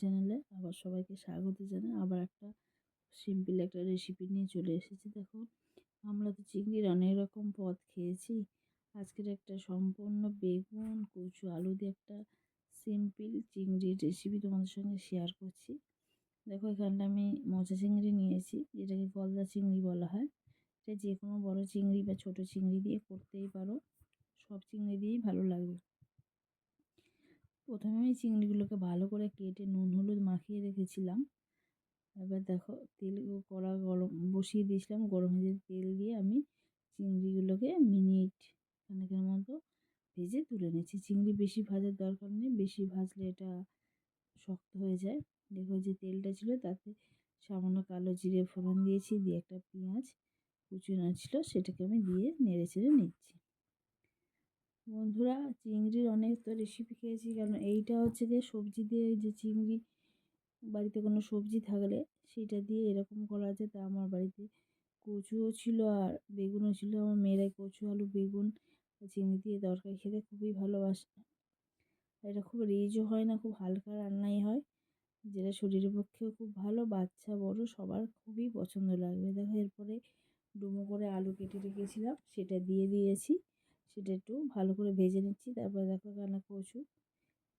চ্যানেলে আবার সবাইকে স্বাগত জানাই। আবার একটা সিম্পল একটা রেসিপি নিয়ে চলে এসেছি। দেখো, আমরা তো চিংড়ির অনেক রকম পদ খেয়েছি। আজকের একটা সম্পূর্ণ বেগুন, কচু, আলু দিয়ে একটা সিম্পল চিংড়ির রেসিপি তোমাদের সঙ্গে শেয়ার করছি। দেখো, এখানটা আমি মোচা চিংড়ি নিয়েছি। যেটাকে গলদা চিংড়ি বলা হয়। এটা যে কোনো বড়ো চিংড়ি বা ছোট চিংড়ি দিয়ে করতেই পারো। সব চিংড়ি দিয়েই ভালো লাগবে। প্রথমে আমি চিংড়িগুলোকে ভালো করে কেটে নুন, হলুদ মাখিয়ে রেখেছিলাম। এবার দেখো তেল কড়া গরম বসিয়ে দিয়েছিলাম, গরম হয়ে তেল দিয়ে আমি চিংড়িগুলোকে মিনিট খানেকের মতো ভেজে তুলে নিচ্ছি চিংড়ি বেশি ভাজার দরকার নেই, বেশি ভাজলে এটা শক্ত হয়ে যায়। দেখো যে তেলটা ছিল তাতে সামান্য কালো জিরে ফোড়ন দিয়েছি, দিয়ে একটা পেঁয়াজ কুচুনো ছিল, সেটাকে আমি দিয়ে নেড়ে চেড়ে নিচ্ছি। বন্ধুরা, চিংড়ির অনেক তো রেসিপি খেয়েছি। কারণ এইটা হচ্ছে যে সবজি দিয়ে যে চিংড়ি, বাড়িতে কোনো সবজি থাকলে সেটা দিয়ে এরকম করা যায়। তা আমার বাড়িতে কচুও ছিল আর বেগুনও ছিল। আমার মেয়েরা কচু, আলু, বেগুন চিংড়ি দিয়ে তরকারি খেতে খুবই ভালোবাসে। এটা খুব রিচও হয় না, খুব হালকা রান্নাই হয়। যেটা শরীরের পক্ষেও খুব ভালো, বাচ্চা, বড় সবার খুবই পছন্দ লাগবে। দেখো, এরপরে ডুমো করে আলু কেটে রেখেছিলাম, সেটা দিয়ে দিয়েছি। সেটা একটু ভালো করে ভেজে নিচ্ছি। তারপরে দেখো কেনা কচু।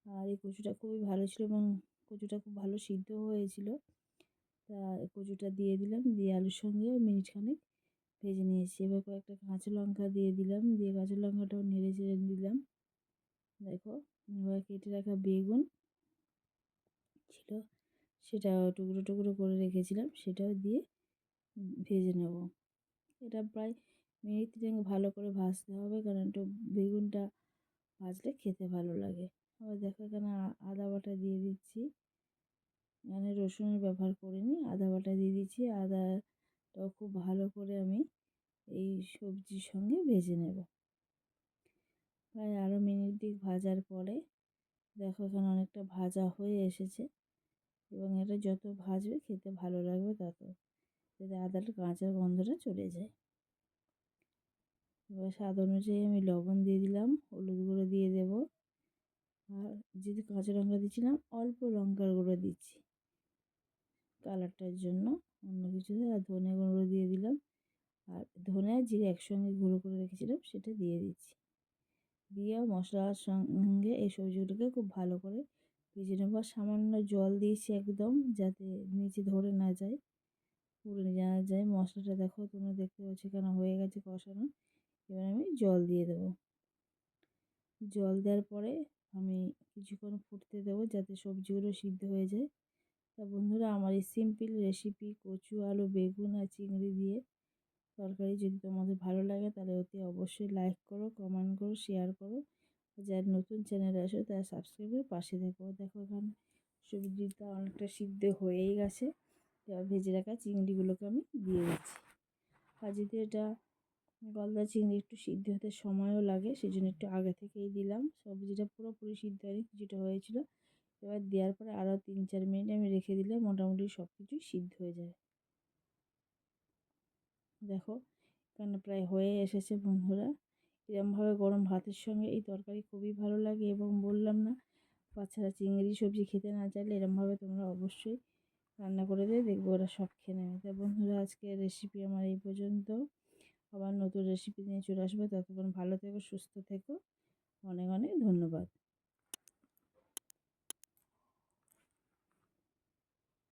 আর এই কচুটা খুবই ভালো ছিল এবং কচুটা খুব ভালো সিদ্ধ হয়েছিল। তা কচুটা দিয়ে দিলাম, দিয়ে আলুর সঙ্গে মিনিট খানেক ভেজে নিয়েছি। এবার কয়েকটা কাঁচা লঙ্কা দিয়ে দিলাম, দিয়ে কাঁচা লঙ্কাটাও নেড়ে চেড়ে দিলাম। দেখো, এবার কেটে রাখা বেগুন ছিল সেটা টুকরো টুকরো করে রেখেছিলাম, সেটাও দিয়ে ভেজে নেব। এটা প্রায় মিনিট তিনেক ভালো করে ভাজতে হবে, কারণ একটু বেগুনটা ভাজলে খেতে ভালো লাগে। আবার দেখো এখানে আদা বাটা দিয়ে দিচ্ছি। এখানে রসুনের ব্যবহার করিনি, আদা বাটা দিয়ে দিচ্ছি। আদাটাও খুব ভালো করে আমি এই সবজির সঙ্গে ভেজে নেব। প্রায় আরও মিনিট দিক ভাজার পরে দেখো এখানে অনেকটা ভাজা হয়ে এসেছে এবং এটা যত ভাজবে খেতে ভালো লাগবে তত, যাতে আদাটা কাঁচা গন্ধটা চলে যায়। এবার স্বাদ অনুযায়ী আমি লবণ দিয়ে দিলাম, হলুদ গুঁড়ো দিয়ে দেব। আর যদি কাঁচা লঙ্কা দিচ্ছিলাম অল্প লঙ্কার গুঁড়ো দিচ্ছি কালারটার জন্য। অন্য কিছু আর ধনে গুঁড়ো দিয়ে দিলাম। আর ধনে আর জিরে একসঙ্গে গুঁড়ো করে রেখেছিলাম, সেটা দিয়ে দিচ্ছি। দিয়ে মশলার সঙ্গে এই সবজিগুলোকে খুব ভালো করে ভেজে নেব। সামান্য জল দিয়েছি একদম, যাতে নিচে ধরে না যায়, পুড়ে না যায়। মশলাটা দেখো, তোমরা দেখতে পাচ্ছ কেন হয়ে গেছে কষানো। জল দিয়ে দেবো। জল দেওয়ার পরে আমি কিছুক্ষণ ফুটতে দেবো যাতে সবজিগুলো সিদ্ধ হয়ে যায়। তা বন্ধুরা, আমার এই সিম্পল রেসিপি কচু, আলু, বেগুন আর চিংড়ি দিয়ে তরকারি যদি তোমাদের ভালো লাগে তাহলে অতি অবশ্যই লাইক করো কমেন্ট করো শেয়ার করো। যার নতুন চ্যানেল আসো তারা সাবস্ক্রাইব করে পাশে দেখো দেখো এখানে সবজিটা অনেকটা সিদ্ধ হয়েই গেছে। ভেজে রাখা চিংড়িগুলোকে আমি দিয়ে দিচ্ছি। আর যদি এটা গলদা চিংড়ি একটু সিদ্ধ হতে সময়ও লাগে সেই জন্য একটু আগে থেকেই দিলাম। সবজিটা পুরোপুরি সিদ্ধ হয়নি, কিছুটা হয়েছিল। এবার দেওয়ার পরে আরও তিন চার মিনিট আমি রেখে দিলে মোটামুটি সব কিছুই সিদ্ধ হয়ে যায়। দেখো, এখানে প্রায় হয়ে এসেছে বন্ধুরা। এরমভাবে গরম ভাতের সঙ্গে এই তরকারি খুবই ভালো লাগে এবং বললাম না, বাচ্চারা চিংড়ি সবজি খেতে না চাইলে এরমভাবে তোমরা অবশ্যই রান্না করে দিয়ে দেখব ওরা সব খেয়ে নেবে। তা বন্ধুরা আজকে রেসিপি আমার এই পর্যন্ত। আবার নতুন রেসিপি নিয়ে চলে আসব। ততক্ষণ ভালো থেকো সুস্থ থেকো। অনেক অনেক ধন্যবাদ।